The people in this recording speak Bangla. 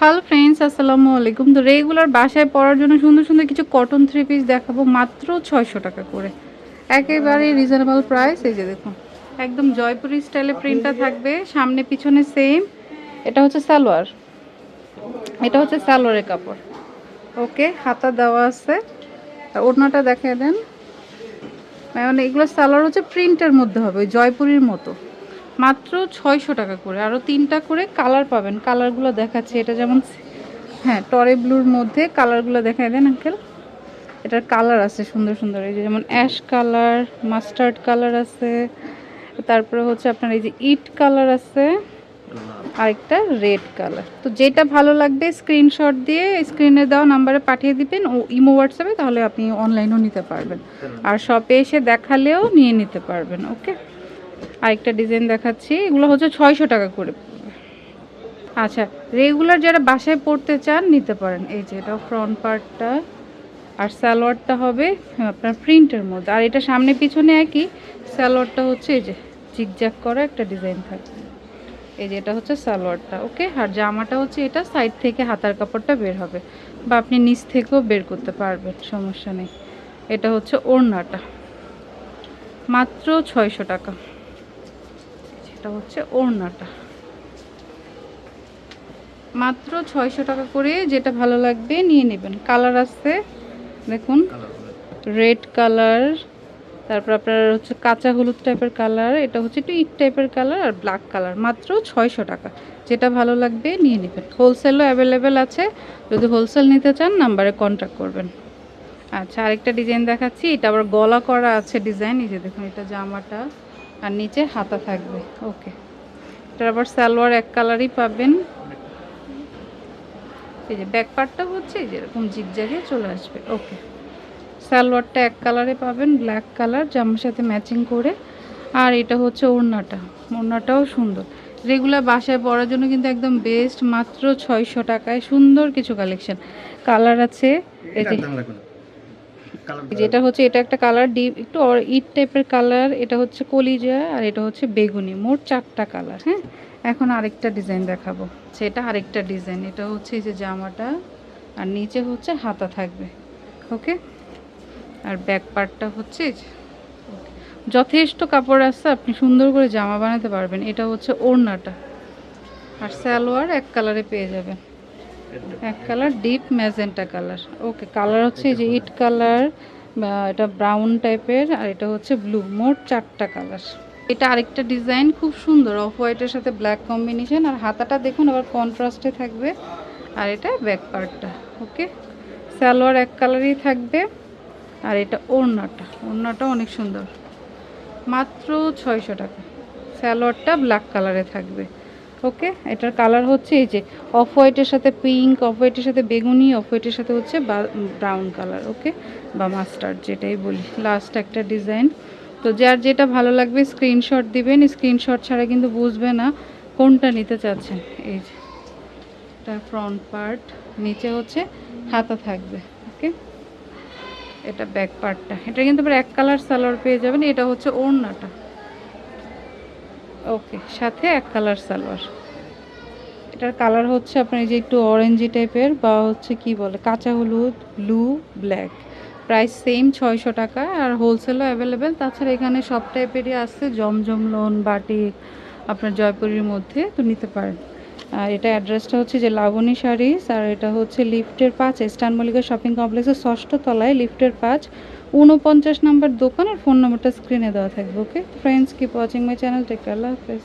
হ্যালো ফ্রেন্ডস আসসালামু আলাইকুম। তো রেগুলার বাসায় পরার জন্য সুন্দর সুন্দর কিছু কটন থ্রি পিস দেখাবো মাত্র ছয়শো টাকা করে। একেবারে রিজনেবল প্রাইস এই যে দেখুন। একদম জয়পুরি স্টাইলে প্রিন্টটা থাকবে সামনে পিছনে সেম এটা হচ্ছে সালোয়ার। এটা হচ্ছে সালোয়ারের কাপড়। ওকে হাতা দেওয়া আছে। আর ওড়নাটা দেখিয়ে দেন। মানে এগুলো সালোয়ার হচ্ছে প্রিন্টের মধ্যে হবে জয়পুরির মতো। মাত্র ছয়শো টাকা করে। আরও তিনটা করে কালার পাবেন। কালারগুলো দেখাচ্ছে। এটা যেমন হ্যাঁ টরে ব্লুর মধ্যে কালারগুলো দেখায় দেন আঙ্কেল এটার কালার আছে সুন্দর সুন্দর। এই যে যেমন অ্যাশ কালার মাস্টার্ড কালার আছে। তারপরে হচ্ছে আপনার এই যে ইট কালার আছে। আরেকটা রেড কালার তো যেটা ভালো লাগবে স্ক্রিনশট দিয়ে স্ক্রিনে দেওয়া নাম্বারে পাঠিয়ে দিবেন। ও ইমো, হোয়াটসঅ্যাপে তাহলে আপনি অনলাইনেও নিতে পারবেন। আর শপে এসে দেখালেও নিয়ে নিতে পারবেন ওকে আরেকটা ডিজাইন দেখাচ্ছি। এগুলো হচ্ছে ছয়শো টাকা করে। আচ্ছা রেগুলার যারা বাসায় পড়তে চান, নিতে পারেন। এই যে এটা ফ্রন্ট পার্টটা আর সালোয়ারটা হবে আপনার প্রিন্টের মধ্যে। আর এটা সামনে পিছনে একই। সালোয়ারটা হচ্ছে এই যে জিগজ্যাগ করা একটা ডিজাইন থাকবে। এই যে এটা হচ্ছে সালোয়ারটা, ওকে? আর জামাটা হচ্ছে এটা সাইড থেকে হাতার কাপড়টা বের হবে। বা আপনি নিচ থেকেও বের করতে পারবেন, সমস্যা নেই। এটা হচ্ছে ওড়নাটা। মাত্র ছয়শো টাকা। সেটা হচ্ছে ওড়নাটা। মাত্র ছয়শো টাকা করে যেটা ভালো লাগবে নিয়ে নেবেন। কালার আছে, দেখুন। রেড কালার তারপর আপনার হচ্ছে কাঁচা হলুদ টাইপের কালার এটা হচ্ছে একটু ইট টাইপের কালার আর ব্ল্যাক কালার মাত্র ছয়শো টাকা। যেটা ভালো লাগবে নিয়ে নেবেন। হোলসেলও অ্যাভেলেবেল আছে। যদি হোলসেল নিতে চান, নাম্বারে কন্ট্যাক্ট করবেন। আচ্ছা আরেকটা ডিজাইন দেখাচ্ছি। এটা আবার গলা করা আছে ডিজাইন এই যে দেখুন, এটা জামাটা। আর নিচে হাতা থাকবে, ওকে। এটা আবার সালোয়ার এক কালারই পাবেন। এই যে ব্যাক পার্টটা হচ্ছে এই যে এরকম জিগজ্যাগে চলে আসবে, ওকে। সালোয়ারটা এক কালারে পাবেন ব্ল্যাক কালার জামার সাথে ম্যাচিং করে। আর এটা হচ্ছে ওড়নাটা, ওড়নাটাও সুন্দর। রেগুলার বাসায় পরার জন্য কিন্তু একদম বেস্ট মাত্র ছয়শো টাকায় সুন্দর কিছু কালেকশন কালার আছে, এই যে যেটা হচ্ছে, এটা একটা কালার ডিপ একটু ইট টাইপের কালার এটা হচ্ছে কলিজা আর এটা হচ্ছে বেগুনি, মোট চারটা কালার হ্যাঁ? এখন আরেকটা ডিজাইন দেখাবো। সেটা আরেকটা ডিজাইন এটা হচ্ছে এই যে জামাটা, আর নিচে হচ্ছে হাতা থাকবে ওকে আর ব্যাক পার্টটা হচ্ছে যথেষ্ট কাপড় আছে, আপনি সুন্দর করে জামা বানাতে পারবেন, এটা হচ্ছে ওড়নাটা, আর সালোয়ার এক কালারে পেয়ে যাবেন। এক colour deep magenta colour. Okay colour হচ্ছে এই যে ইট কালার এটা ব্রাউন টাইপের আর এটা হচ্ছে ব্লু মোট চারটা কালার এটা আরেকটা ডিজাইন খুব সুন্দর অফ হোয়াইটের সাথে ব্ল্যাক কম্বিনেশন আর হাতাটা দেখুন, আবার কন্ট্রাস্টে থাকবে। আর এটা ব্যাক পার্টটা ওকে সালোয়ার এক কালারই থাকবে, আর এটা ওড়নাটা ওড়নাটা অনেক সুন্দর। মাত্র ছয়শো টাকা। স্যালোয়ারটা ব্ল্যাক কালারে থাকবে। ওকে? এটার কালার হচ্ছে এই যে অফ হোয়াইটের সাথে পিঙ্ক, অফ হোয়াইটের সাথে বেগুনি, অফ হোয়াইটের সাথে হচ্ছে ব্রাউন কালার, ওকে? বা মাস্টার্ড, যেটাই বলি। লাস্ট একটা ডিজাইন। তো যার যেটা ভালো লাগবে স্ক্রিনশট দিবেন। স্ক্রিনশট ছাড়া কিন্তু বুঝবে না কোনটা নিতে চাচ্ছেন। এই যে, এটা ফ্রন্ট পার্ট নিচে হচ্ছে হাতা থাকবে, ওকে? এটা ব্যাক পার্টটা এটা কিন্তু এক কালার সালোয়ার পেয়ে যাবেন। এটা হচ্ছে ওড়নাটা। ওকে, সাথে এক কালার সালোয়ার। এটার কালার হচ্ছে আপনার এই যে একটু অরেঞ্জি টাইপের বা হচ্ছে কি বলে, কাঁচা হলুদ ব্লু ব্ল্যাক প্রাইস সেম ছয়শো টাকা আর হোলসেলও অ্যাভেলেবেল তাছাড়া এখানে সব টাইপেরই আছে, জমজম লোন বাটি আপনার জয়পুরের মধ্যে, তো নিতে পারেন। আর এটা অ্যাড্রেসটা হচ্ছে যে লাবণী শাড়িস আর এটা হচ্ছে লিফটের পাঁচ, স্টান মল্লিকা শপিং কমপ্লেক্সের ষষ্ঠ তলায় লিফটের পাঁচ উনপঞ্চাশ নাম্বার দোকান, আর ফোন নম্বরটা স্ক্রিনে দেওয়া থাকবে okay friends keep watching my channel tech আল্লাহ হাফেজ।